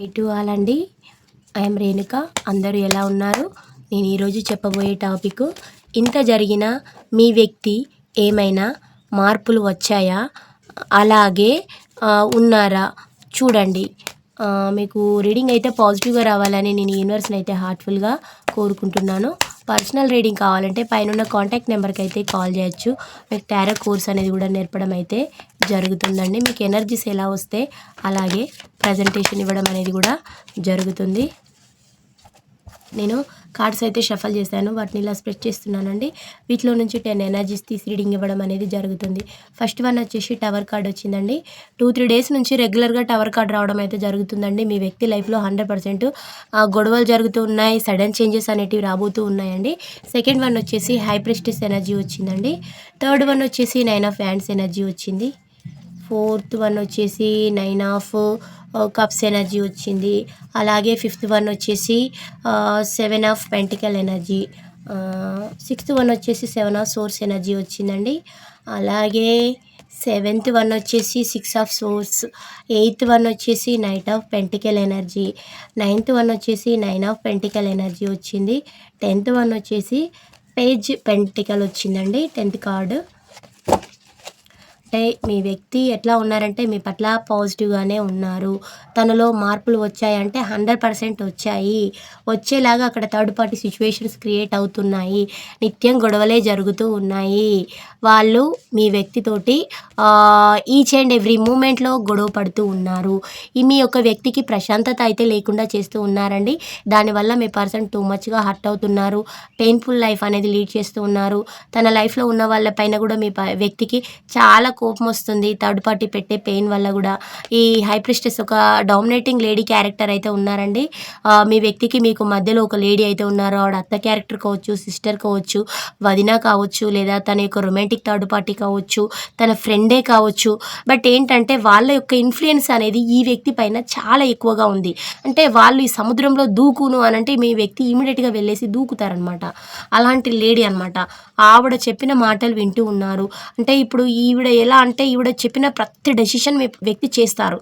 ఇటు వాళ్ళండి ఐఎమ్ రేణుక. అందరూ ఎలా ఉన్నారు? నేను ఈరోజు చెప్పబోయే టాపిక్ ఇంత జరిగిన మీ వ్యక్తి ఏమైనా మార్పులు వచ్చాయా? అలాగే ఉన్నారా? చూడండి. మీకు రీడింగ్ అయితే పాజిటివ్గా రావాలని నేను యూనివర్స్ని అయితే హార్ట్ఫుల్గా కోరుకుంటున్నాను. పర్సనల్ రీడింగ్ కావాలంటే పైన కాంటాక్ట్ నెంబర్కి అయితే కాల్ చేయొచ్చు. మీకు టారో కోర్స్ అనేది కూడా నేర్పడం అయితే జరుగుతుందండి. మీకు ఎనర్జీస్ ఎలా వస్తే అలాగే ప్రజెంటేషన్ ఇవ్వడం అనేది కూడా జరుగుతుంది. నేను కార్డ్స్ అయితే షఫల్ చేశాను. వాటిని ఇలా స్ప్రెడ్ చేస్తున్నానండి. వీటిలో నుంచి టెన్ ఎనర్జీస్ తీసి రీడింగ్ ఇవ్వడం అనేది జరుగుతుంది. ఫస్ట్ వన్ వచ్చేసి టవర్ కార్డ్ వచ్చిందండి. టూ త్రీ డేస్ నుంచి రెగ్యులర్గా టవర్ కార్డ్ రావడం అయితే జరుగుతుందండి. మీ వ్యక్తి లైఫ్లో హండ్రెడ్ పర్సెంట్ గొడవలు జరుగుతూ ఉన్నాయి. సడన్ చేంజెస్ అనేటివి రాబోతూ ఉన్నాయండి. సెకండ్ వన్ వచ్చేసి హై ప్రెస్టిస్ ఎనర్జీ వచ్చిందండి. థర్డ్ వన్ వచ్చేసి నైన్ ఆఫ్ హ్యాండ్స్ ఎనర్జీ వచ్చింది. ఫోర్త్ వన్ వచ్చేసి నైన్ ఆఫ్ కప్స్ ఎనర్జీ వచ్చింది. అలాగే ఫిఫ్త్ వన్ వచ్చేసి seven of pentacle energy sixth one వచ్చేసి సెవెన్ ఆఫ్ సోర్స్ ఎనర్జీ వచ్చిందండి. అలాగే సెవెంత్ వన్ వచ్చేసి six of swords eighth one వచ్చేసి knight of pentacle energy ninth one వచ్చేసి నైన్ ఆఫ్ పెంటికల్ ఎనర్జీ వచ్చింది. టెన్త్ వన్ వచ్చేసి page pentacle వచ్చిందండి. Tenth card అంటే మీ వ్యక్తి ఎట్లా ఉన్నారంటే మీ పట్ల పాజిటివ్గానే ఉన్నారు. తనలో మార్పులు వచ్చాయంటే హండ్రెడ్ పర్సెంట్ వచ్చాయి. వచ్చేలాగా అక్కడ థర్డ్ పార్టీ సిచ్యువేషన్స్ క్రియేట్ అవుతున్నాయి. నిత్యం గొడవలే జరుగుతూ ఉన్నాయి. వాళ్ళు మీ వ్యక్తితోటి ఈచ్ అండ్ ఎవ్రీ మూమెంట్లో గొడవ పడుతూ ఉన్నారు. ఈ మీ యొక్క వ్యక్తికి ప్రశాంతత అయితే లేకుండా చేస్తూ ఉన్నారండి. దానివల్ల మీ పర్సన్ టూ మచ్గా హర్ట్ అవుతున్నారు. పెయిన్ఫుల్ లైఫ్ అనేది లీడ్ చేస్తూ ఉన్నారు. తన లైఫ్లో ఉన్న వాళ్ళ పైన కూడా మీ వ్యక్తికి చాలా కోపం వస్తుంది థర్డ్ పార్టీ పెట్టే పెయిన్ వల్ల కూడా. ఈ హైప్రిస్టెస్ ఒక డామినేటింగ్ లేడీ క్యారెక్టర్ అయితే ఉన్నారండి. మీ వ్యక్తికి మీకు మధ్యలో ఒక లేడీ అయితే ఉన్నారు. ఆవిడ అత్త క్యారెక్టర్ కావచ్చు సిస్టర్ కావచ్చు వదిన కావచ్చు లేదా తన యొక్క రొమాంటిక్ థర్డ్ పార్టీ కావచ్చు తన ఫ్రెండే కావచ్చు. బట్ ఏంటంటే వాళ్ళ యొక్క ఇన్ఫ్లుయెన్స్ అనేది ఈ వ్యక్తి పైన చాలా ఎక్కువగా ఉంది. అంటే వాళ్ళు ఈ సముద్రంలో దూకును అని అంటే మీ వ్యక్తి ఇమీడియట్గా వెళ్ళేసి దూకుతారనమాట. అలాంటి లేడీ అనమాట. ఆవిడ చెప్పిన మాటలు వింటూ ఉన్నారు. అంటే ఇప్పుడు ఈవిడ ఎలా అంటే ఈవిడ చెప్పిన ప్రతి డెసిషన్ మీ వ్యక్తి చేస్తారు.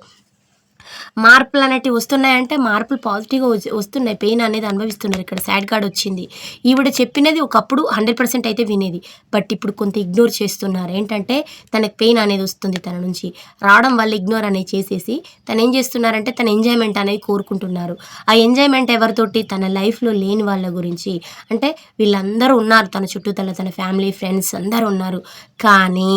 మార్పులు అనేటివి వస్తున్నాయంటే మార్పులు పాజిటివ్గా వస్తున్నాయి. పెయిన్ అనేది అనుభవిస్తున్నారు. ఇక్కడ సాడ్ కార్డ్ వచ్చింది. ఈవిడ చెప్పినది ఒకప్పుడు హండ్రెడ్ పర్సెంట్ అయితే వినేది. బట్ ఇప్పుడు కొంత ఇగ్నోర్ చేస్తున్నారు. ఏంటంటే తనకు పెయిన్ అనేది వస్తుంది తన నుంచి. రావడం వల్ల ఇగ్నోర్ అనేది చేసేసి తను ఏం చేస్తున్నారంటే తన ఎంజాయ్మెంట్ అనేది కోరుకుంటున్నారు. ఆ ఎంజాయ్మెంట్ ఎవరితోటి? తన లైఫ్లో లేని వాళ్ళ గురించి. అంటే వీళ్ళందరూ ఉన్నారు. తన చుట్టూతల తన ఫ్యామిలీ ఫ్రెండ్స్ అందరూ ఉన్నారు. కానీ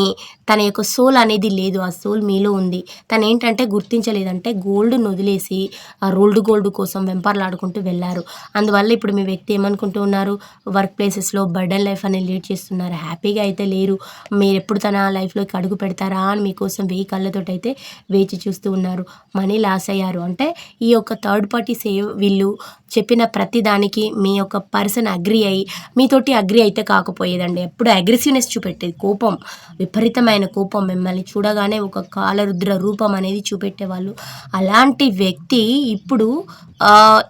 తన యొక్క సోల్ అనేది లేదు. ఆ సోల్ మీలో ఉంది. తను ఏంటంటే గుర్తించలేదంటే గోల్డ్ గోల్డ్ను వదిలేసి ఆ రోల్డ్ గోల్డ్ కోసం వెంపర్లాడుకుంటూ వెళ్ళారు. అందువల్ల ఇప్పుడు మీ వ్యక్తి ఏమనుకుంటూ ఉన్నారు? వర్క్ ప్లేసెస్లో బర్డన్ లైఫ్ అనేది లీడ్ చేస్తున్నారు. హ్యాపీగా అయితే లేరు. మీరు ఎప్పుడు తన లైఫ్లోకి అడుగు పెడతారా అని మీకోసం వెయ్యి కళ్ళతోటి అయితే వేచి చూస్తూ ఉన్నారు. మనీ లాస్ అయ్యారు. అంటే ఈ యొక్క థర్డ్ పార్టీ సేవ్ వీళ్ళు చెప్పిన ప్రతిదానికి మీ యొక్క పర్సన్ అగ్రి అయ్యి మీతోటి అగ్రి అయితే కాకపోయేదండి. ఎప్పుడు అగ్రెసివ్నెస్ చూపెట్టేది కోపం విపరీతమైన కోపం. మిమ్మల్ని చూడగానే ఒక కాలరుద్ర రూపం అనేది చూపెట్టేవాళ్ళు. అలాంటి వ్యక్తి ఇప్పుడు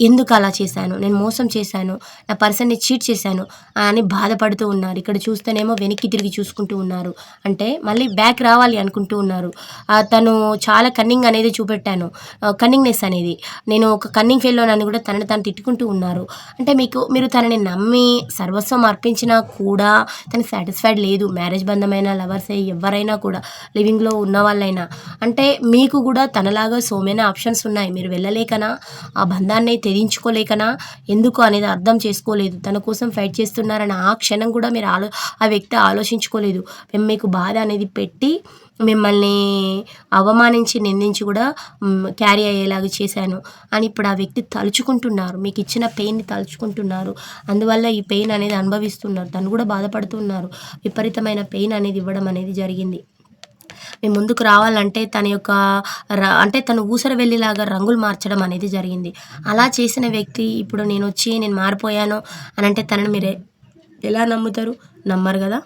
ఎందుకు అలా చేశాను? నేను మోసం చేశాను. నా పర్సన్ని చీట్ చేశాను అని బాధపడుతూ ఉన్నారు. ఇక్కడ చూస్తేనేమో వెనక్కి తిరిగి చూసుకుంటూ ఉన్నారు. అంటే మళ్ళీ బ్యాక్ రావాలి అనుకుంటూ ఉన్నారు. తను చాలా కన్నింగ్ అనేది చూపెట్టాను. కన్నింగ్నెస్ అనేది. నేను ఒక కన్నింగ్ ఫెయిల్లో నన్ను కూడా తనని తను తిట్టుకుంటూ ఉన్నారు. అంటే మీకు మీరు తనని నమ్మి సర్వస్వం అర్పించినా కూడా తను సాటిస్ఫైడ్ లేదు. మ్యారేజ్ బంధమైన లవర్స్ ఎవరైనా కూడా లివింగ్లో ఉన్న వాళ్ళైనా అంటే మీకు కూడా తనలాగా సోమైన ఆప్షన్స్ ఉన్నాయి. మీరు వెళ్ళలేకనా? ఆ బంధాన్ని తెరించుకోలేకనా? ఎందుకు అనేది అర్థం చేసుకోలేదు. తన కోసం ఫైట్ చేస్తున్నారని ఆ క్షణం కూడా మీరు ఆలో ఆ వ్యక్తి ఆలోచించుకోలేదు. మేము మీకు బాధ అనేది పెట్టి మిమ్మల్ని అవమానించి నిందించి కూడా క్యారీ అయ్యేలాగా చేశాను. అని ఇప్పుడు ఆ వ్యక్తి తలుచుకుంటున్నారు. మీకు ఇచ్చిన పెయిన్ని తలుచుకుంటున్నారు. అందువల్ల ఈ పెయిన్ అనేది అనుభవిస్తున్నారు. తను కూడా బాధపడుతున్నారు. విపరీతమైన పెయిన్ అనేది ఇవ్వడం అనేది జరిగింది. నేను ముందుకు రావాలంటే తన యొక్క అంటే తను ఊసర వెళ్ళేలాగా రంగులు మార్చడం అనేది జరిగింది. అలా చేసిన వ్యక్తి ఇప్పుడు నేను వచ్చి నేను మారిపోయాను అని అంటే తనని మీరే ఎలా నమ్ముతారు? నమ్మరు కదా?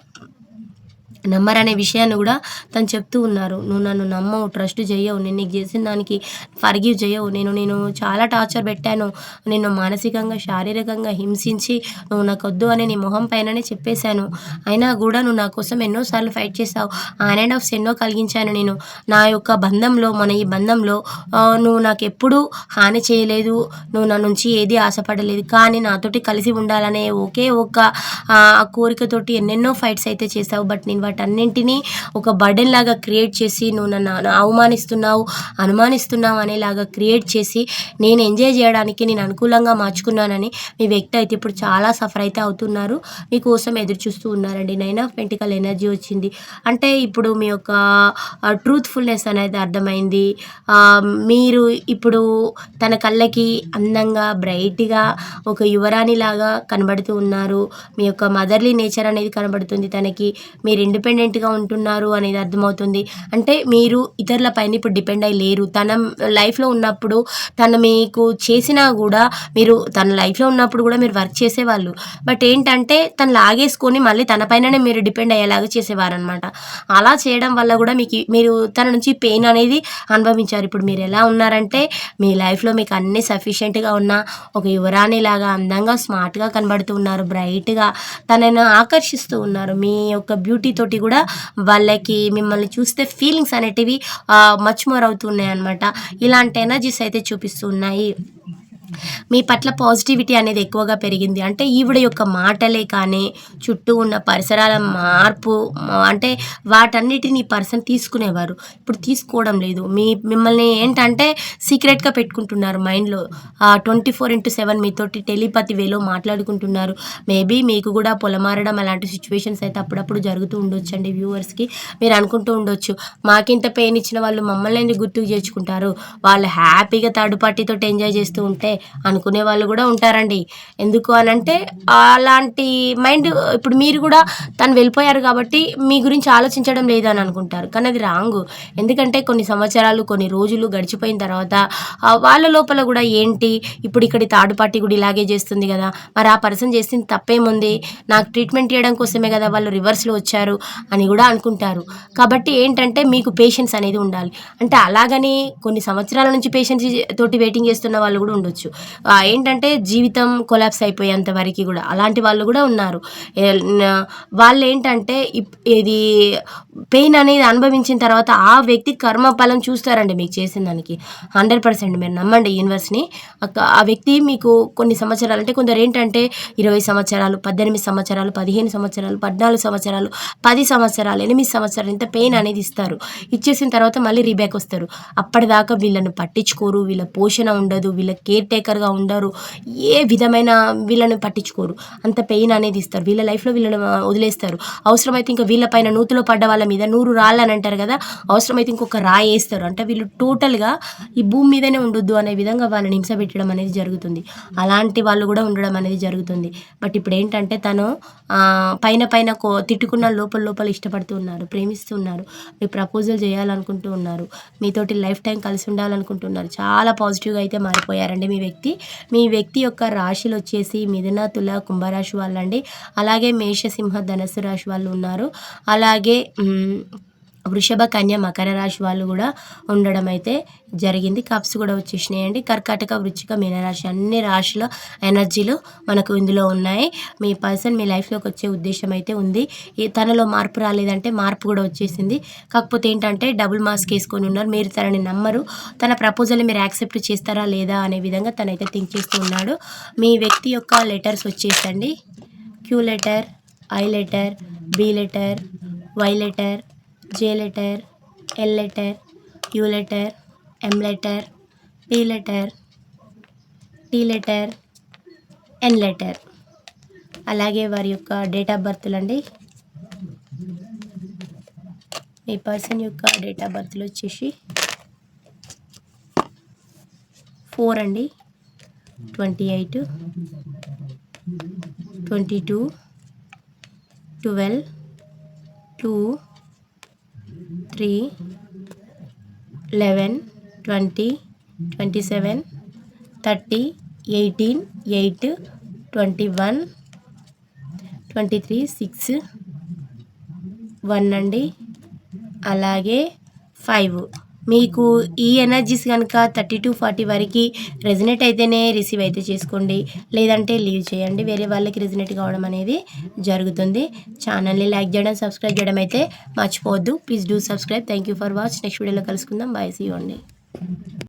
నమ్మరనే విషయాన్ని కూడా తను చెప్తూ ఉన్నారు. నువ్వు నన్ను నమ్మవు ట్రస్ట్ చేయవు నేను నీకు చేసిన దానికి ఫర్గివ్ చేయవు నేను నేను చాలా టార్చర్ పెట్టాను. నేను మానసికంగా శారీరకంగా హింసించి నువ్వు నాకు వద్దు అని నీ మొహం పైననే చెప్పేశాను. అయినా కూడా నువ్వు నా కోసం ఎన్నోసార్లు ఫైట్ చేసావు ఆన్ అండ్ ఆఫ్స్ ఎన్నో కలిగించాను నేను. నా యొక్క బంధంలో మన ఈ బంధంలో నువ్వు నాకు ఎప్పుడూ హాని చేయలేదు. నువ్వు నా నుంచి ఏది ఆశపడలేదు. కానీ నాతోటి కలిసి ఉండాలనే ఒకే ఒక్క ఆ, కోరికతోటి ఎన్నెన్నో ఫైట్స్ అయితే చేసావు బట్ నేను వాటన్నింటినీ ఒక బర్డెన్ లాగా క్రియేట్ చేసి నువ్వు నన్ను అవమానిస్తున్నావు అనుమానిస్తున్నావు అనేలాగా క్రియేట్ చేసి నేను ఎంజాయ్ చేయడానికి నేను అనుకూలంగా మార్చుకున్నానని మీ వ్యక్తి అయితే ఇప్పుడు చాలా సఫర్ అయితే అవుతున్నారు. మీకోసం ఎదురు చూస్తూ ఉన్నారండి. నైన్ ఆఫ్ పెంటికల్ ఎనర్జీ వచ్చింది. అంటే ఇప్పుడు మీ యొక్క ట్రూత్ఫుల్నెస్ అనేది అర్థమైంది. మీరు ఇప్పుడు తన కళ్ళకి అందంగా బ్రైట్గా ఒక యువరాణిలాగా కనబడుతూ ఉన్నారు. మీ యొక్క మదర్లీ నేచర్ అనేది కనబడుతుంది తనకి. మీరు ఇండిపెండెంట్గా ఉంటున్నారు అనేది అర్థమవుతుంది. అంటే మీరు ఇతరుల పైన ఇప్పుడు డిపెండ్ అయ్యి లేరు. తన లైఫ్లో ఉన్నప్పుడు తను మీకు చేసినా కూడా మీరు తన లైఫ్లో ఉన్నప్పుడు కూడా మీరు వర్క్ చేసేవాళ్ళు. బట్ ఏంటంటే తను లాగేసుకొని మళ్ళీ తన పైననే మీరు డిపెండ్ అయ్యేలాగా చేసేవారు అనమాట అలా చేయడం వల్ల కూడా మీకు మీరు తన నుంచి పెయిన్ అనేది అనుభవించారు. ఇప్పుడు మీరు ఎలా ఉన్నారంటే మీ లైఫ్లో మీకు అన్ని సఫిషియెంట్గా ఉన్న ఒక యువరాణిలాగా అందంగా స్మార్ట్గా కనబడుతూ ఉన్నారు. బ్రైట్గా తనను ఆకర్షిస్తూ ఉన్నారు. మీ యొక్క బ్యూటీ తోటి కూడా వాళ్ళకి మిమ్మల్ని చూస్తే ఫీలింగ్స్ అనేటివి మచ్ మోర్ అవుతున్నాయి అనమాట ఇలాంటి ఎనర్జీస్ అయితే చూపిస్తున్నాయి. మీ పట్ల పాజిటివిటీ అనేది ఎక్కువగా పెరిగింది. అంటే ఈవిడ యొక్క మాటలే కానీ చుట్టూ ఉన్న పరిసరాల మార్పు అంటే వాటన్నిటిని పర్సన్ తీసుకునేవారు. ఇప్పుడు తీసుకోవడం లేదు. మీ మిమ్మల్ని ఏంటంటే సీక్రెట్గా పెట్టుకుంటున్నారు మైండ్లో ట్వంటీ ఫోర్ ఇంటూ సెవెన్ మీతోటి టెలిపతి వేలో మాట్లాడుకుంటున్నారు. మేబీ మీకు కూడా పొలమారడం అలాంటి సిచ్యువేషన్స్ అయితే అప్పుడప్పుడు జరుగుతూ ఉండొచ్చండి వ్యూవర్స్కి మీరు అనుకుంటూ ఉండొచ్చు. మాకింత పెయిన్ ఇచ్చిన వాళ్ళు మమ్మల్ని ఎందుకు గుర్తుకు చేర్చుకుంటారు? వాళ్ళు హ్యాపీగా థర్డ్ పార్టీతో ఎంజాయ్ చేస్తూ ఉంటే అనుకునే వాళ్ళు కూడా ఉంటారండి. ఎందుకు అని అంటే అలాంటి మైండ్ ఇప్పుడు మీరు కూడా తను వెళ్ళిపోయారు కాబట్టి మీ గురించి ఆలోచించడం లేదని అనుకుంటారు. కానీ అది రాంగ్. ఎందుకంటే కొన్ని సంవత్సరాలు కొన్ని రోజులు గడిచిపోయిన తర్వాత వాళ్ళ లోపల కూడా ఏంటి? ఇప్పుడు ఇక్కడ థర్డ్ పార్టీ కూడా ఇలాగే చేస్తుంది కదా. మరి ఆ పర్సన్ చేసింది తప్పేముంది? నాకు ట్రీట్మెంట్ చేయడం కోసమే కదా వాళ్ళు రివర్స్లో వచ్చారు అని కూడా అనుకుంటారు. కాబట్టి ఏంటంటే మీకు పేషెన్స్ అనేది ఉండాలి. అంటే అలాగని కొన్ని సంవత్సరాల నుంచి పేషెన్స్ తోటి వెయిటింగ్ చేస్తున్న వాళ్ళు కూడా ఉండొచ్చు. ఆ, ఏంటంటే జీవితం కొలాప్స్ అయిపోయేంత వరకు కూడా అలాంటి వాళ్ళు కూడా ఉన్నారు. వాళ్ళు ఏంటంటే ఇప్- ఇది పెయిన్ అనేది అనుభవించిన తర్వాత ఆ వ్యక్తి కర్మ ఫలం చూస్తారండి మీకు చేసిన దానికి. హండ్రెడ్ పర్సెంట్ మీరు నమ్మండి యూనివర్స్ని ఆ వ్యక్తి మీకు కొన్ని సంవత్సరాలు అంటే కొందరు ఏంటంటే ఇరవై సంవత్సరాలు పద్దెనిమిది సంవత్సరాలు పదిహేను సంవత్సరాలు పద్నాలుగు సంవత్సరాలు పది సంవత్సరాలు ఎనిమిది సంవత్సరాలు ఇంత పెయిన్ అనేది ఇస్తారు. ఇచ్చేసిన తర్వాత మళ్ళీ రీబ్యాక్ వస్తారు. అప్పటిదాకా వీళ్ళని పట్టించుకోరు వీళ్ళ పోషణ ఉండదు వీళ్ళ కేర్ టేకర్గా ఉండరు. ఏ విధమైన వీళ్ళని పట్టించుకోరు. అంత పెయిన్ అనేది ఇస్తారు. వీళ్ళ లైఫ్లో వీళ్ళని వదిలేస్తారు. అవసరమైతే ఇంకా వీళ్ళ పైన నూతులో పడ్డ వాళ్ళ మీద నూరు రాళ్ళని అంటారు కదా అవసరమైతే ఇంకొక రాయి వేస్తారు. అంటే వీళ్ళు టోటల్గా ఈ భూమి మీదనే ఉండొద్దు అనే విధంగా వాళ్ళని హింస పెట్టడం అనేది జరుగుతుంది. అలాంటి వాళ్ళు కూడా ఉండడం అనేది జరుగుతుంది. బట్ ఇప్పుడు ఏంటంటే తను పైన పైన కో తిట్టుకున్న లోపల లోపల ఇష్టపడుతూ ఉన్నారు ప్రేమిస్తూ ఉన్నారు మీ ప్రపోజల్ చేయాలనుకుంటూ ఉన్నారు మీతోటి లైఫ్ టైం కలిసి ఉండాలనుకుంటున్నారు చాలా పాజిటివ్గా అయితే మారిపోయారండి మీ వ్యక్తి. మీ వ్యక్తి యొక్క రాశులు వచ్చేసి మిథున తుల కుంభరాశి వాళ్ళండి. అలాగే మేషసింహ ధనస్సు రాశి వాళ్ళు ఉన్నారు. అలాగే వృషభ కన్య మకర రాశి వాళ్ళు కూడా ఉండడం అయితే జరిగింది. కప్స్ కూడా వచ్చేసినాయండి. కర్కాటక వృచ్చిక మీనరాశి అన్ని రాశుల ఎనర్జీలు మనకు ఇందులో ఉన్నాయి. మీ పర్సన్ మీ లైఫ్లోకి వచ్చే ఉద్దేశం అయితే ఉంది. ఈ తనలో మార్పు రాలేదంటే మార్పు కూడా వచ్చేసింది. కాకపోతే ఏంటంటే డబుల్ మాస్క్ వేసుకొని ఉన్నారు. మీరు తనని నమ్మరు. తన ప్రపోజల్ని మీరు యాక్సెప్ట్ చేస్తారా లేదా అనే విధంగా తనైతే థింక్ చేస్తూ ఉన్నాడు. మీ వ్యక్తి యొక్క లెటర్స్ వచ్చేసండి. Q letter I letter B letter Y letter J letter L letter U letter M letter P letter T letter N letter అలాగే వారి యొక్క డేట్ ఆఫ్ బర్త్లు అండి. మీ పర్సన్ యొక్క డేట్ ఆఫ్ బర్త్లు వచ్చేసి ఫోర్ అండి. Twenty eight twenty two twelve two three eleven twenty twenty seven thirty eighteen eight twenty one twenty three six one అండి. అలాగే ఫైవ్. మీకు ఈ ఎనర్జీస్ కనుక థర్టీ టు ఫార్టీ వరకు రెజినేట్ అయితేనే రిసీవ్ అయితే చేసుకోండి. లేదంటే లీవ్ చేయండి. వేరే వాళ్ళకి రెజినేట్ కావడం అనేది జరుగుతుంది. ఛానల్ని లైక్ చేయడం సబ్స్క్రైబ్ చేయడం అయితే మర్చిపోవద్దు. Please do subscribe thank you for watch next వీడియోలో కలుసుకుందాం. బాయ్ సీ అండి.